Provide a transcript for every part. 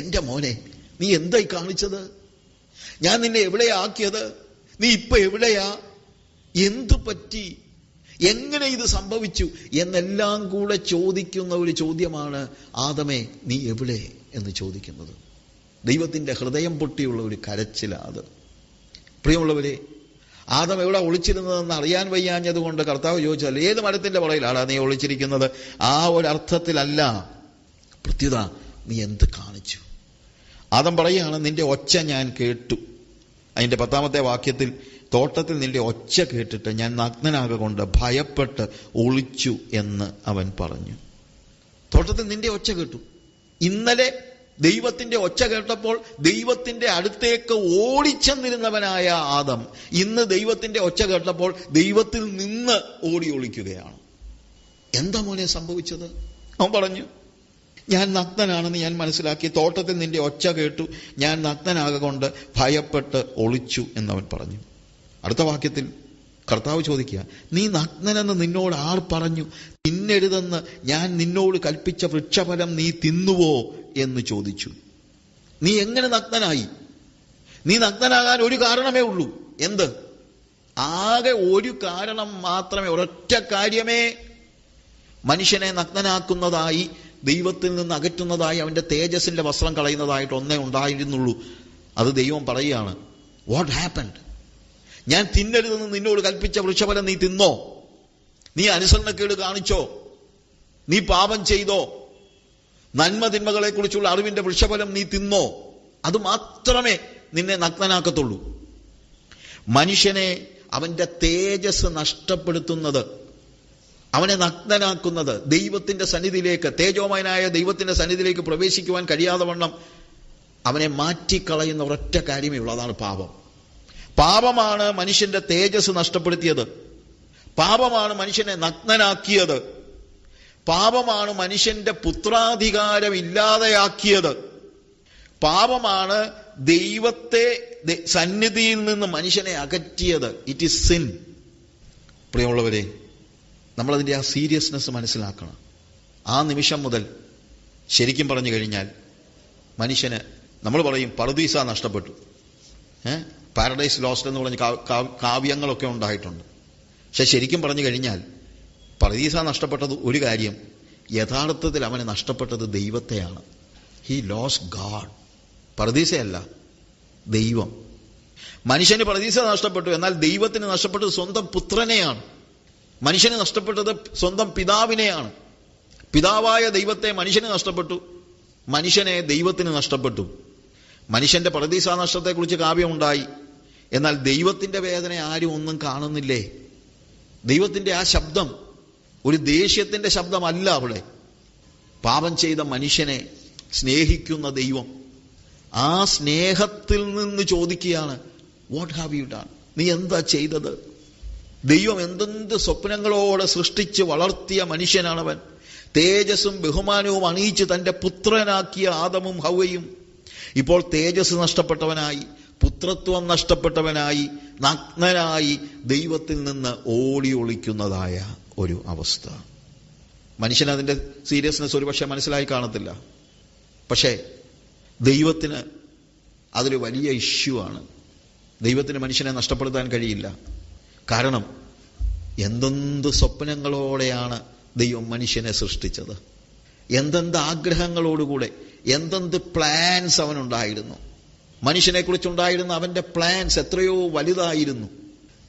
എന്റെ മോനെ നീ എന്തായി കാണിച്ചത്? ഞാൻ നിന്നെ എവിടെയാ ആക്കിയത്? നീ ഇപ്പൊ എവിടെയാ? എന്തു പറ്റി? എങ്ങനെ ഇത് സംഭവിച്ചു? എന്നെല്ലാം കൂടെ ചോദിക്കുന്ന ഒരു ചോദ്യമാണ് ആദമേ നീ എവിടെ? എന്ന് ചോദിക്കുന്നത്. ദൈവത്തിന്റെ ഹൃദയം പൊട്ടിയുള്ള ഒരു കരച്ചിലാണ് അത് പ്രിയമുള്ളവരെ ആദം എവിടെ ഒളിച്ചിരുന്നതെന്ന് അറിയാൻ വയ്യാഞ്ഞത് കൊണ്ട് കർത്താവ് ചോദിച്ചാൽ ഏത് മരത്തിന്റെ പുറയിലാണ് നീ ഒളിച്ചിരിക്കുന്നത്? ആ ഒരു പ്രത്യുത നീ എന്ത് കാണിച്ചു ആദം പറയുകയാണ് നിന്റെ ഒച്ച ഞാൻ കേട്ടു. അതിന്റെ പത്താമത്തെ വാക്യത്തിൽ തോട്ടത്തിൽ നിന്റെ ഒച്ച കേട്ടിട്ട് ഞാൻ നഗ്നനാകൊണ്ട് ഭയപ്പെട്ട് ഒളിച്ചു എന്ന് അവൻ പറഞ്ഞു. തോട്ടത്തിൽ നിന്റെ ഒച്ച കേട്ടു. ഇന്നലെ ദൈവത്തിന്റെ ഒച്ച കേട്ടപ്പോൾ ദൈവത്തിന്റെ അടുത്തേക്ക് ഓടിച്ചെന്നിരുന്നവനായ ആദം ഇന്ന് ദൈവത്തിന്റെ ഒച്ച കേട്ടപ്പോൾ ദൈവത്തിൽ നിന്ന് ഓടി ഒളിക്കുകയാണ് എന്താ മോനെ സംഭവിച്ചത്? അവൻ പറഞ്ഞു ഞാൻ നഗ്നനാണെന്ന് ഞാൻ മനസ്സിലാക്കി. തോട്ടത്തിൽ നിന്റെ ഒച്ച കേട്ടു. ഞാൻ നഗ്നനാകൊണ്ട് ഭയപ്പെട്ട് ഒളിച്ചു എന്നവൻ പറഞ്ഞു. അടുത്ത വാക്യത്തിൽ കർത്താവ് ചോദിക്കുക നീ നഗ്നനെന്ന് നിന്നോട് ആർ പറഞ്ഞു? തിന്നരുതെന്ന് ഞാൻ നിന്നോട് കൽപ്പിച്ച വൃക്ഷഫലം നീ തിന്നുവോ? എന്ന് ചോദിച്ചു. നീ എങ്ങനെ നഗ്നനായി? നീ നഗ്നനാകാൻ ഒരു കാരണമേ ഉള്ളൂ. എന്ത്? ആകെ ഒരു കാരണം മാത്രമേ ഒരൊറ്റ കാര്യമേ മനുഷ്യനെ നഗ്നനാക്കുന്നതായി ദൈവത്തിൽ നിന്ന് അകറ്റുന്നതായി അവന്റെ തേജസ്സിന്റെ വസ്ത്രം കളയുന്നതായിട്ട് ഒന്നേ ഉണ്ടായിരുന്നുള്ളൂ. അത് ദൈവം പറയുകയാണ് വാട്ട് ഹാപ്പൻഡ് ഞാൻ തിന്നരുതെന്ന് നിന്നോട് കൽപ്പിച്ച വൃക്ഷഫലം നീ തിന്നോ? നീ അനുസരണക്കേട് കാണിച്ചോ? നീ പാപം ചെയ്തോ? നന്മ തിന്മകളെ കുറിച്ചുള്ള അറിവിന്റെ വൃക്ഷഫലം നീ തിന്നോ? അത് മാത്രമേ നിന്നെ നഗ്നനാക്കത്തുള്ളൂ. മനുഷ്യനെ അവന്റെ തേജസ് നഷ്ടപ്പെടുത്തുന്നത് അവനെ നഗ്നനാക്കുന്നത് ദൈവത്തിന്റെ സന്നിധിയിലേക്ക് തേജോമയനായ ദൈവത്തിന്റെ സന്നിധിയിലേക്ക് പ്രവേശിക്കുവാൻ കഴിയാതെ വണ്ണം അവനെ മാറ്റിക്കളയുന്ന ഒരൊറ്റ കാര്യമേ ഉള്ളൂ. അതാണ് പാപം. പാപമാണ് മനുഷ്യന്റെ തേജസ് നഷ്ടപ്പെടുത്തിയത്. പാപമാണ് മനുഷ്യനെ നഗ്നനാക്കിയത്. പാപമാണ് മനുഷ്യന്റെ പുത്രാധികാരം ഇല്ലാതെയാക്കിയത്. പാപമാണ് ദൈവത്തെ സന്നിധിയിൽ നിന്ന് മനുഷ്യനെ അകറ്റിയത്. ഇറ്റ് ഇസ് സിൻ പ്രിയമുള്ളവരെ നമ്മളതിന്റെ ആ സീരിയസ്നെസ് മനസ്സിലാക്കണം. ആ നിമിഷം മുതൽ ശരിക്കും പറഞ്ഞു കഴിഞ്ഞാൽ മനുഷ്യന് നമ്മൾ പറയും പറുദീസ നഷ്ടപ്പെട്ടു. ഏഹ് പാരഡൈസ് ലോസ്റ്റ് എന്ന് പറഞ്ഞ കാവ്യങ്ങളൊക്കെ ഉണ്ടായിട്ടുണ്ട്. പക്ഷെ ശരിക്കും പറഞ്ഞു കഴിഞ്ഞാൽ പറുദീസ നഷ്ടപ്പെട്ടത് ഒരു കാര്യം യഥാർത്ഥത്തിൽ അവന് നഷ്ടപ്പെട്ടത് ദൈവത്തെയാണ്. ഹി ലോസ് ഗാഡ് പറുദീസയല്ല ദൈവം. മനുഷ്യന് പ്രതീക്ഷ നഷ്ടപ്പെട്ടു എന്നാൽ ദൈവത്തിന് നഷ്ടപ്പെട്ടത് സ്വന്തം പുത്രനെയാണ്. മനുഷ്യന് നഷ്ടപ്പെട്ടത് സ്വന്തം പിതാവിനെയാണ്. പിതാവായ ദൈവത്തെ മനുഷ്യന് നഷ്ടപ്പെട്ടു. മനുഷ്യനെ ദൈവത്തിന് നഷ്ടപ്പെട്ടു. മനുഷ്യന്റെ പ്രതീക്ഷ നഷ്ടത്തെക്കുറിച്ച് കാവ്യമുണ്ടായി. എന്നാൽ ദൈവത്തിന്റെ വേദന ആരും ഒന്നും കാണുന്നില്ലേ? ദൈവത്തിന്റെ ആ ശബ്ദം ഒരു ദേഷ്യത്തിന്റെ ശബ്ദമല്ല അവിടെ പാപം ചെയ്ത മനുഷ്യനെ സ്നേഹിക്കുന്ന ദൈവം ആ സ്നേഹത്തിൽ നിന്ന് ചോദിക്കുകയാണ് വാട്ട് ഹാവ് യു ഡൺ നീ എന്താ ചെയ്തത്? ദൈവം എന്തെന്ത് സ്വപ്നങ്ങളോടെ സൃഷ്ടിച്ച് വളർത്തിയ മനുഷ്യനാണവൻ. തേജസ്സും ബഹുമാനവും അണിയിച്ച് തന്റെ പുത്രനാക്കിയ ആദമും ഹൗവയും ഇപ്പോൾ തേജസ് നഷ്ടപ്പെട്ടവനായി പുത്രത്വം നഷ്ടപ്പെട്ടവനായി നഗ്നനായി ദൈവത്തിൽ നിന്ന് ഓടി ഒളിക്കുന്നതായ ഒരു അവസ്ഥ. മനുഷ്യൻ അതിന്റെ സീരിയസ്നെസ് ഒരുപക്ഷെ മനസ്സിലായി കാണത്തില്ല. പക്ഷേ ദൈവത്തിന് അതൊരു വലിയ ഇഷ്യൂ ആണ്. ദൈവത്തിന് മനുഷ്യനെ നഷ്ടപ്പെടുത്താൻ കഴിയില്ല. കാരണം എന്തെന്ത് സ്വപ്നങ്ങളോടെയാണ് ദൈവം മനുഷ്യനെ സൃഷ്ടിച്ചത്? എന്തെന്ത് ആഗ്രഹങ്ങളോടുകൂടെ എന്തെന്ത് പ്ലാൻസ് അവനുണ്ടായിരുന്നു? മനുഷ്യനെ കുറിച്ചുണ്ടായിരുന്ന അവന്റെ പ്ലാൻസ് എത്രയോ വലുതായിരുന്നു.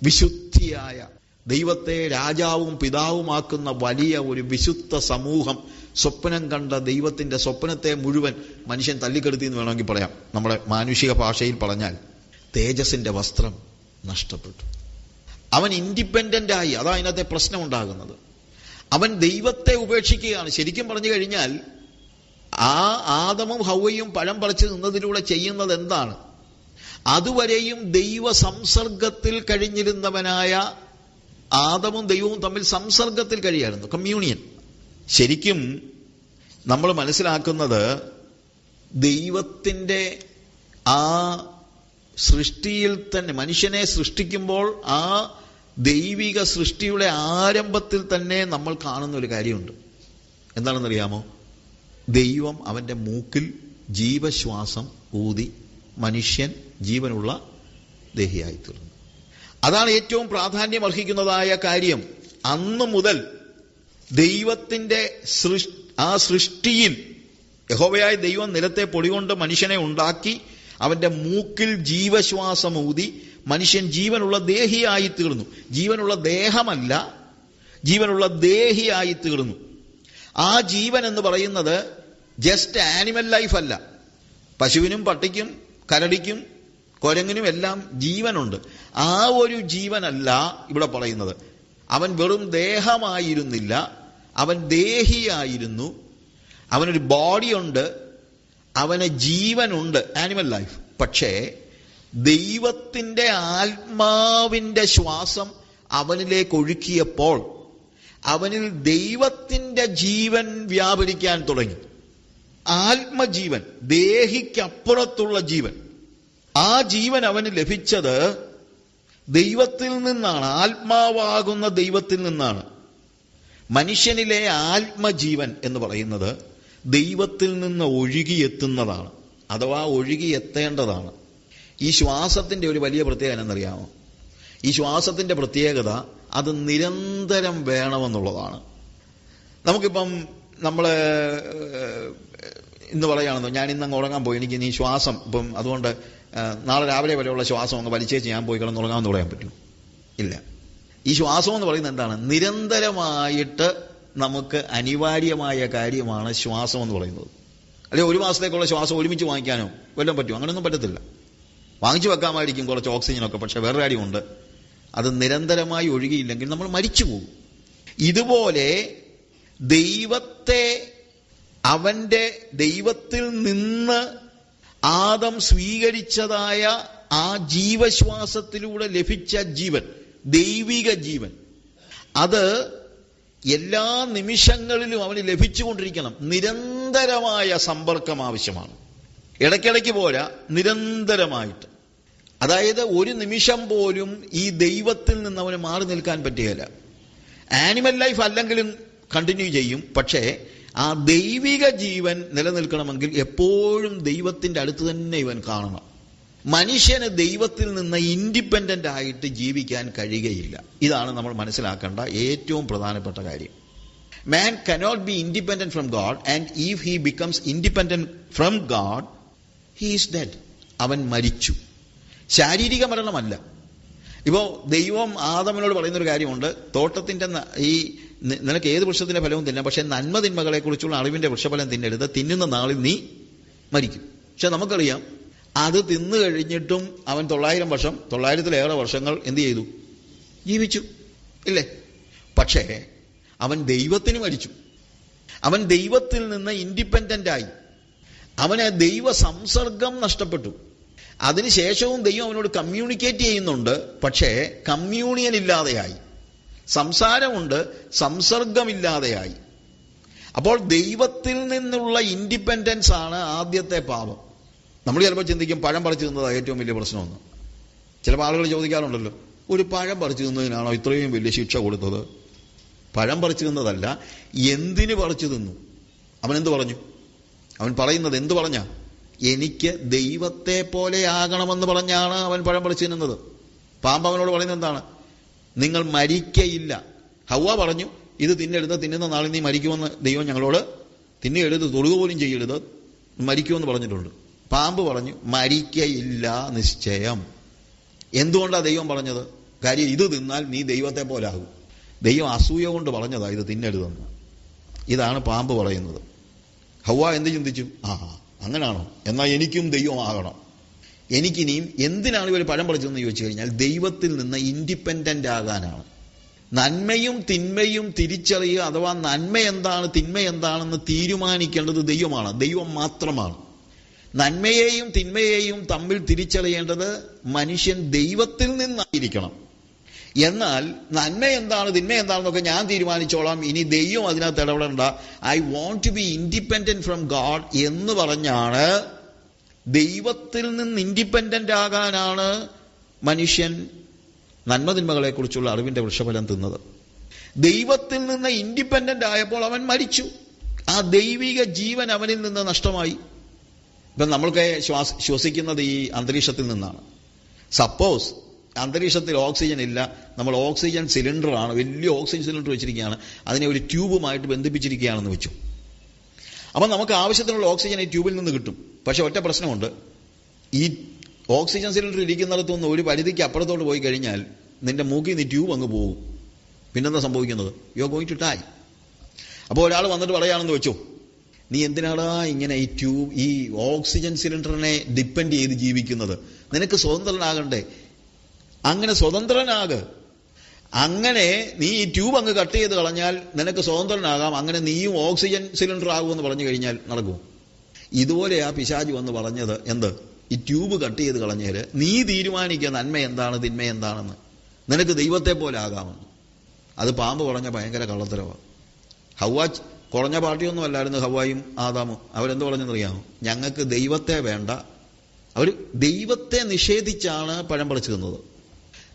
വിശുദ്ധിയായ ദൈവത്തെ രാജാവും പിതാവുമാക്കുന്ന വലിയ ഒരു വിശുദ്ധ സമൂഹം സ്വപ്നം കണ്ട ദൈവത്തിന്റെ സ്വപ്നത്തെ മുഴുവൻ മനുഷ്യൻ തല്ലിക്കെടുത്തി എന്ന് വേണമെങ്കിൽ പറയാം. നമ്മുടെ മാനുഷിക ഭാഷയിൽ പറഞ്ഞാൽ തേജസിന്റെ വസ്ത്രം നഷ്ടപ്പെട്ടു. അവൻ ഇൻഡിപെൻഡന്റ് ആയി. അതാ അതിനകത്തെ പ്രശ്നം ഉണ്ടാകുന്നത്. അവൻ ദൈവത്തെ ഉപേക്ഷിക്കുകയാണ്. ശരിക്കും പറഞ്ഞു കഴിഞ്ഞാൽ ആ ആദമും ഹൗവയും പഴം പറിച്ചു നിന്നതിലൂടെ ചെയ്യുന്നത് എന്താണ്? അതുവരെയും ദൈവ സംസർഗത്തിൽ കഴിഞ്ഞിരുന്നവനായ ആദമും ദൈവവും തമ്മിൽ സംസർഗത്തിൽ കഴിയായിരുന്നു. കമ്മ്യൂണിയൻ ശരിക്കും നമ്മൾ മനസ്സിലാക്കുന്നത് ദൈവത്തിന്റെ ആ സൃഷ്ടിയിൽ തന്നെ മനുഷ്യനെ സൃഷ്ടിക്കുമ്പോൾ ആ ദൈവിക സൃഷ്ടിയുടെ ആരംഭത്തിൽ തന്നെ നമ്മൾ കാണുന്ന ഒരു കാര്യമുണ്ട്. എന്താണെന്നറിയാമോ? ദൈവം അവന്റെ മൂക്കിൽ ജീവശ്വാസം ഊതി മനുഷ്യൻ ജീവനുള്ള ദേഹിയായി തീർന്നു അതാണ് ഏറ്റവും പ്രാധാന്യം അർഹിക്കുന്നതായ കാര്യം. അന്ന് മുതൽ ദൈവത്തിന്റെ സൃഷ് ആ സൃഷ്ടിയിൽ യഹോവയായ ദൈവം നിലത്തെ പൊടികൊണ്ട് മനുഷ്യനെ ഉണ്ടാക്കി അവന്റെ മൂക്കിൽ ജീവശ്വാസം ഊതി മനുഷ്യൻ ജീവനുള്ള ദേഹിയായി തീർന്നു. ജീവനുള്ള ദേഹമല്ല ജീവനുള്ള ദേഹിയായി തീർന്നു. ആ ജീവൻ എന്ന് പറയുന്നത് ജസ്റ്റ് ആനിമൽ ലൈഫ് അല്ല. പശുവിനും പട്ടിക്കും കരടിക്കും കുരങ്ങിനും എല്ലാം ജീവനുണ്ട്. ആ ഒരു ജീവനല്ല ഇവിടെ പറയുന്നത്. അവൻ വെറും ദേഹമായിരുന്നില്ല അവൻ ദേഹിയായിരുന്നു. അവനൊരു ബോഡിയുണ്ട് അവന് ജീവനുണ്ട് ആനിമൽ ലൈഫ് പക്ഷേ ദൈവത്തിന്റെ ആത്മാവിന്റെ ശ്വാസം അവനിലേക്ക് ഒഴുക്കിയപ്പോൾ അവനിൽ ദൈവത്തിന്റെ ജീവൻ വ്യാപരിക്കാൻ തുടങ്ങി. ആത്മജീവൻ ദേഹിക്കപ്പുറത്തുള്ള ജീവൻ. ആ ജീവൻ അവന് ലഭിച്ചത് ദൈവത്തിൽ നിന്നാണ് ആത്മാവാകുന്ന ദൈവത്തിൽ നിന്നാണ്. മനുഷ്യനിലെ ആത്മജീവൻ എന്ന് പറയുന്നത് ദൈവത്തിൽ നിന്ന് ഒഴുകിയെത്തുന്നതാണ്. അഥവാ ഒഴുകിയെത്തേണ്ടതാണ്. ഈ ശ്വാസത്തിന്റെ ഒരു വലിയ പ്രത്യേകത എന്നറിയാമോ ഈ ശ്വാസത്തിന്റെ പ്രത്യേകത അത് നിരന്തരം വേണമെന്നുള്ളതാണ്. നമുക്കിപ്പം നമ്മൾ ഇന്ന് പറയുകയാണെന്നോ ഞാൻ ഇന്ന് അങ്ങ് ഉറങ്ങാൻ പോയി. എനിക്ക് ഇനി ശ്വാസം ഇപ്പം അതുകൊണ്ട് നാളെ രാവിലെ വരെയുള്ള ശ്വാസം അങ്ങ് വലിച്ചേച്ച് ഞാൻ പോയി കിടന്ന് ഉറങ്ങാമെന്ന് പറയാൻ പറ്റും. ഇല്ല. ഈ ശ്വാസം എന്ന് പറയുന്നത് എന്താണ്? നിരന്തരമായിട്ട് നമുക്ക് അനിവാര്യമായ കാര്യമാണ് ശ്വാസം എന്ന് പറയുന്നത്. അല്ലെങ്കിൽ ഒരു മാസത്തേക്കുള്ള ശ്വാസം ഒരുമിച്ച് വാങ്ങിക്കാനോ വല്ലതും പറ്റും അങ്ങനെയൊന്നും പറ്റത്തില്ല. വാങ്ങിച്ചു വെക്കാമായിരിക്കും കുറച്ച് ഓക്സിജനൊക്കെ പക്ഷെ വേറെ കാര്യമുണ്ട്. അത് നിരന്തരമായി ഒഴുകിയില്ലെങ്കിൽ നമ്മൾ മരിച്ചു പോകും. ഇതുപോലെ ദൈവത്തെ അവന്റെ ദൈവത്തിൽ നിന്ന് ആദം സ്വീകരിച്ചതായ ആ ജീവശ്വാസത്തിലൂടെ ലഭിച്ച ജീവൻ ദൈവിക ജീവൻ. അത് എല്ലാ നിമിഷങ്ങളിലും അവന് ലഭിച്ചുകൊണ്ടിരിക്കണം. നിരന്തരമായ സമ്പർക്കം ആവശ്യമാണ്. ഇടയ്ക്കിടയ്ക്ക് പോരാ നിരന്തരമായിട്ട്. അതായത് ഒരു നിമിഷം പോലും ഈ ദൈവത്തിൽ നിന്ന് അവന് മാറി നിൽക്കാൻ പറ്റുകയില്ല. ആനിമൽ ലൈഫ് അല്ലെങ്കിലും കണ്ടിന്യൂ ചെയ്യും. പക്ഷേ ആ ദൈവിക ജീവൻ നിലനിൽക്കണമെങ്കിൽ എപ്പോഴും ദൈവത്തിന്റെ അടുത്ത് തന്നെ ഇവൻ കാണണം. മനുഷ്യന് ദൈവത്തിൽ നിന്ന് ഇൻഡിപെൻഡന്റ് ആയിട്ട് ജീവിക്കാൻ കഴിയുകയില്ല. ഇതാണ് നമ്മൾ മനസ്സിലാക്കേണ്ട ഏറ്റവും പ്രധാനപ്പെട്ട കാര്യം. Man cannot be independent from god and if he becomes independent from god he dead അവൻ മരിച്ചു. ശാരീരിക മരണമല്ല. ഇപ്പോൾ ദൈവം ആദമിനോട് പറയുന്നൊരു കാര്യമുണ്ട്. തോട്ടത്തിന്റെ ഈ നിനക്ക് ഏത് വൃക്ഷത്തിന്റെ ഫലവും തിന്നാം പക്ഷേ നന്മ അറിവിന്റെ വൃക്ഷഫലം തിന്നരുത്. തിന്നുന്ന നാളിൽ നീ മരിക്കും. പക്ഷെ നമുക്കറിയാം അത് തിന്നു കഴിഞ്ഞിട്ടും അവൻ തൊള്ളായിരം വർഷം തൊള്ളായിരത്തിലേറെ വർഷങ്ങൾ എന്ത് ചെയ്തു? ജീവിച്ചു. ഇല്ലേ? പക്ഷേ അവൻ ദൈവത്തിന് മരിച്ചു. അവൻ ദൈവത്തിൽ നിന്ന് ഇൻഡിപെൻഡന്റ് ആയി. അവന് ദൈവ സംസർഗം നഷ്ടപ്പെട്ടു അതിനുശേഷവും ദൈവം അവനോട് കമ്മ്യൂണിക്കേറ്റ് ചെയ്യുന്നുണ്ട്. പക്ഷേ കമ്മ്യൂണിയൻ ഇല്ലാതെയായി. സംസാരമുണ്ട് സംസർഗമില്ലാതെയായി അപ്പോൾ ദൈവത്തിൽ നിന്നുള്ള ഇൻഡിപെൻഡൻസ് ആണ് ആദ്യത്തെ പാപം. നമ്മൾ ചിലപ്പോൾ ചിന്തിക്കും പഴം പറിച്ചു തിന്നതാണ് ഏറ്റവും വലിയ പ്രശ്നമെന്ന് ചിലപ്പോൾ ആളുകൾ ചോദിക്കാറുണ്ടല്ലോ ഒരു പഴം പറിച്ചു തിന്നതിനാണോ ഇത്രയും വലിയ ശിക്ഷ കൊടുത്തത്? പഴം പറിച്ചു തിന്നതല്ല എന്തിന് പറിച്ചു തിന്നു? അവൻ എന്ത് പറഞ്ഞു? അവൻ പറയുന്നത് എന്ത് പറഞ്ഞ? എനിക്ക് ദൈവത്തെ പോലെ ആകണമെന്ന് പറഞ്ഞാണ് അവൻ പഴം പറിച്ചു തിന്നുന്നത്. പാമ്പ് അവനോട് പറയുന്നത് എന്താണ്? നിങ്ങൾ മരിക്കയില്ല. ഹവ്വ പറഞ്ഞു ഇത് തിന്നെടുത്ത് തിന്നുന്ന നാളിൽ നീ മരിക്കുമെന്ന് ദൈവം ഞങ്ങളോട് തിന്നുകരുത് തൊടുക പോലും ചെയ്യരുത് മരിക്കുമെന്ന് പറഞ്ഞിട്ടുണ്ട്. പാമ്പ് പറഞ്ഞു മരിക്കയില്ല നിശ്ചയം. എന്തുകൊണ്ടാണ് ദൈവം പറഞ്ഞത്? കാര്യം ഇത് തിന്നാൽ നീ ദൈവത്തെ പോലാകും. ദൈവം അസൂയ കൊണ്ട് പറഞ്ഞതാ ഇത് തിന്നരുതെന്ന്. ഇതാണ് പാമ്പ് പറയുന്നത് ഹവ്വ എന്ത് ചിന്തിച്ചു? ആ അങ്ങനാണോ? എന്നാൽ എനിക്കും ദൈവം ആകണം. എനിക്കിനിയും എന്തിനാണ് ഇവർ പഴം പറിച്ചതെന്ന് ചോദിച്ചു കഴിഞ്ഞാൽ ദൈവത്തിൽ നിന്ന് ഇൻഡിപെൻഡന്റ് ആകാനാണ്. നന്മയും തിന്മയും തിരിച്ചറിയുക അഥവാ നന്മ എന്താണ് തിന്മ എന്താണെന്ന് തീരുമാനിക്കേണ്ടത് ദൈവമാണ്. ദൈവം മാത്രമാണ്. നന്മയെയും തിന്മയെയും തമ്മിൽ തിരിച്ചറിയേണ്ടത് മനുഷ്യൻ ദൈവത്തിൽ നിന്നായിരിക്കണം. എന്നാൽ നന്മ എന്താണ് തിന്മ എന്താണെന്നൊക്കെ ഞാൻ തീരുമാനിച്ചോളാം. ഇനി ദൈവം അതിനകത്ത് ഇടപെടേണ്ട. I want to be independent from god എന്ന് പറഞ്ഞാണ് ദൈവത്തിൽ നിന്ന് ഇൻഡിപെൻഡന്റ് ആകാനാണ് മനുഷ്യൻ നന്മതിന്മകളെക്കുറിച്ചുള്ള അറിവിന്റെ വൃക്ഷഫലം തിന്നത്. ദൈവത്തിൽ നിന്ന് ഇൻഡിപെൻഡന്റ് ആയപ്പോൾ അവൻ മരിച്ചു. ആ ദൈവിക ജീവൻ അവനിൽ നിന്ന് നഷ്ടമായി. ഇപ്പം നമ്മൾക്ക് ശ്വാസ ശ്വസിക്കുന്നത് ഈ അന്തരീക്ഷത്തിൽ നിന്നാണ്. സപ്പോസ് അന്തരീക്ഷത്തിൽ ഓക്സിജൻ ഇല്ല നമ്മൾ ഓക്സിജൻ സിലിണ്ടറാണ് വലിയ ഓക്സിജൻ സിലിണ്ടർ വെച്ചിരിക്കുകയാണ് അതിനെ ഒരു ട്യൂബുമായിട്ട് ബന്ധിപ്പിച്ചിരിക്കുകയാണെന്ന് വെച്ചു. അപ്പം നമുക്ക് ആവശ്യത്തിനുള്ള ഓക്സിജൻ ഈ ട്യൂബിൽ നിന്ന് കിട്ടും. പക്ഷെ ഒറ്റ പ്രശ്നമുണ്ട്. ഈ ഓക്സിജൻ സിലിണ്ടർ ഇരിക്കുന്നിടത്തു നിന്ന് ഒരു പരിധിക്ക് അപ്പുറത്തോട്ട് പോയി കഴിഞ്ഞാൽ നിന്റെ മൂക്കിൽ നിന്ന് ട്യൂബ് അങ്ങ് പോകും. പിന്നെന്താ സംഭവിക്കുന്നത്? You are going to die അപ്പോൾ ഒരാൾ വന്നിട്ട് പറയുകയാണെന്ന് വെച്ചു. നീ എന്തിനാടാ ഇങ്ങനെ ഈ ട്യൂബ് ഈ ഓക്സിജൻ സിലിണ്ടറിനെ ഡിപ്പെൻഡ് ചെയ്ത് ജീവിക്കുന്നത്? നിനക്ക് സ്വതന്ത്രനാകണ്ടേ? അങ്ങനെ സ്വതന്ത്രനാക്. അങ്ങനെ നീ ഈ ട്യൂബ് അങ്ങ് കട്ട് ചെയ്ത് കളഞ്ഞാൽ നിനക്ക് സ്വതന്ത്രനാകാം. അങ്ങനെ നീയും ഓക്സിജൻ സിലിണ്ടർ ആകുമെന്ന് പറഞ്ഞു കഴിഞ്ഞാൽ നടക്കും. ഇതുപോലെ ആ പിശാജ് വന്ന് പറഞ്ഞത് എന്ത്? ഈ ട്യൂബ് കട്ട് ചെയ്ത് കളഞ്ഞാൽ നീ തീരുമാനിക്കുക നന്മ എന്താണ് തിന്മ എന്താണെന്ന്. നിനക്ക് ദൈവത്തെ പോലെ ആകാമെന്ന്. അത് പാമ്പ് പറഞ്ഞ ഭയങ്കര കള്ളത്തരവാണ് ഹവ്വ കുറഞ്ഞ പാർട്ടിയൊന്നും അല്ലായിരുന്നു ഹവായും ആദാമും. അവരെന്ത് പറഞ്ഞെന്നറിയാമോ? ഞങ്ങൾക്ക് ദൈവത്തെ വേണ്ട. അവർ ദൈവത്തെ നിഷേധിച്ചാണ് പഴം പറിച്ചു തന്നത്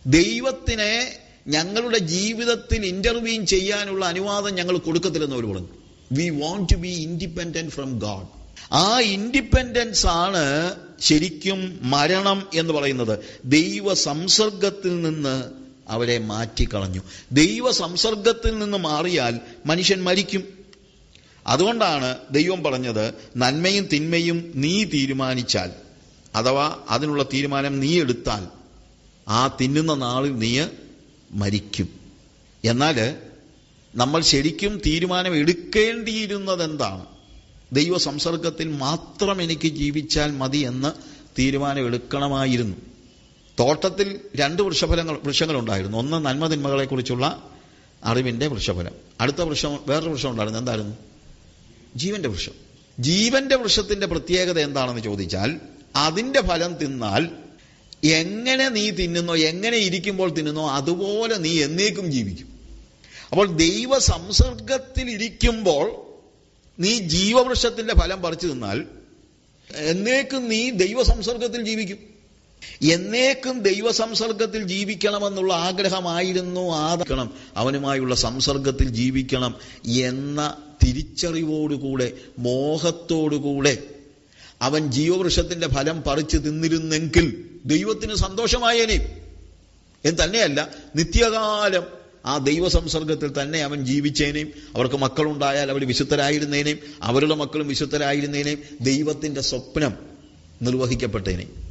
ദൈവത്തിനെ ഞങ്ങളുടെ ജീവിതത്തിൽ ഇന്റർവ്യൂൻ ചെയ്യാനുള്ള അനുവാദം ഞങ്ങൾ കൊടുക്കത്തില്ലെന്ന് അവർ പറഞ്ഞു. We want to be independent from god ആ ഇൻഡിപെൻഡൻസ് ആണ് ശരിക്കും മരണം എന്ന് പറയുന്നത്. ദൈവ സംസർഗത്തിൽ നിന്ന് അവരെ മാറ്റിക്കളഞ്ഞു. ദൈവ സംസർഗത്തിൽ നിന്ന് മാറിയാൽ മനുഷ്യൻ മരിക്കും. അതുകൊണ്ടാണ് ദൈവം പറഞ്ഞത് നന്മയും തിന്മയും നീ തീരുമാനിച്ചാൽ അഥവാ അതിനുള്ള തീരുമാനം നീ എടുത്താൽ ആ തിന്നുന്ന നാളിൽ നീ മരിക്കും. എന്നാൽ നമ്മൾ ശരിക്കും തീരുമാനം എടുക്കേണ്ടിയിരുന്നത് എന്താണ് ദൈവ സംസർഗത്തിൽ മാത്രം എനിക്ക് ജീവിച്ചാൽ മതി എന്ന് തീരുമാനം എടുക്കണമായിരുന്നു. തോട്ടത്തിൽ രണ്ട് വൃക്ഷഫലങ്ങൾ വൃക്ഷങ്ങളുണ്ടായിരുന്നു. ഒന്ന് നന്മ തിന്മകളെക്കുറിച്ചുള്ള അറിവിന്റെ വൃക്ഷഫലം. അടുത്ത വൃക്ഷം വേറൊരു വൃക്ഷം ഉണ്ടായിരുന്നു. എന്തായിരുന്നു? ജീവന്റെ വൃക്ഷം. ജീവന്റെ വൃക്ഷത്തിന്റെ പ്രത്യേകത എന്താണെന്ന് ചോദിച്ചാൽ അതിന്റെ ഫലം തിന്നാൽ എങ്ങനെ നീ തിന്നുന്നോ എങ്ങനെ ഇരിക്കുമ്പോൾ തിന്നുന്നോ അതുപോലെ നീ എന്നേക്കും ജീവിക്കും. അപ്പോൾ ദൈവ സംസർഗത്തിൽ ഇരിക്കുമ്പോൾ നീ ജീവവൃക്ഷത്തിന്റെ ഫലം പറിച്ചു തിന്നാൽ എന്നേക്കും നീ ദൈവ സംസർഗത്തിൽ ജീവിക്കും. എന്നേക്കും ദൈവ സംസർഗത്തിൽ ജീവിക്കണമെന്നുള്ള ആഗ്രഹമായിരുന്നു ആദരിക്കണം അവനുമായുള്ള സംസർഗത്തിൽ ജീവിക്കണം എന്ന തിരിച്ചറിവോടുകൂടെ മോഹത്തോടുകൂടെ അവൻ ജീവവൃക്ഷത്തിന്റെ ഫലം പറിച്ചു തിന്നിരുന്നെങ്കിൽ ദൈവത്തിന് സന്തോഷമായേനെ. എന്ന് തന്നെയല്ല നിത്യകാലം ആ ദൈവ സംസർഗത്തിൽ തന്നെ അവൻ ജീവിച്ചേനേയും അവർക്ക് മക്കളുണ്ടായാൽ അവർ വിശുദ്ധരായിരുന്നേനേയും അവരുടെ മക്കളും വിശുദ്ധരായിരുന്നേനേയും ദൈവത്തിന്റെ സ്വപ്നം നിർവഹിക്കപ്പെട്ടേനേയും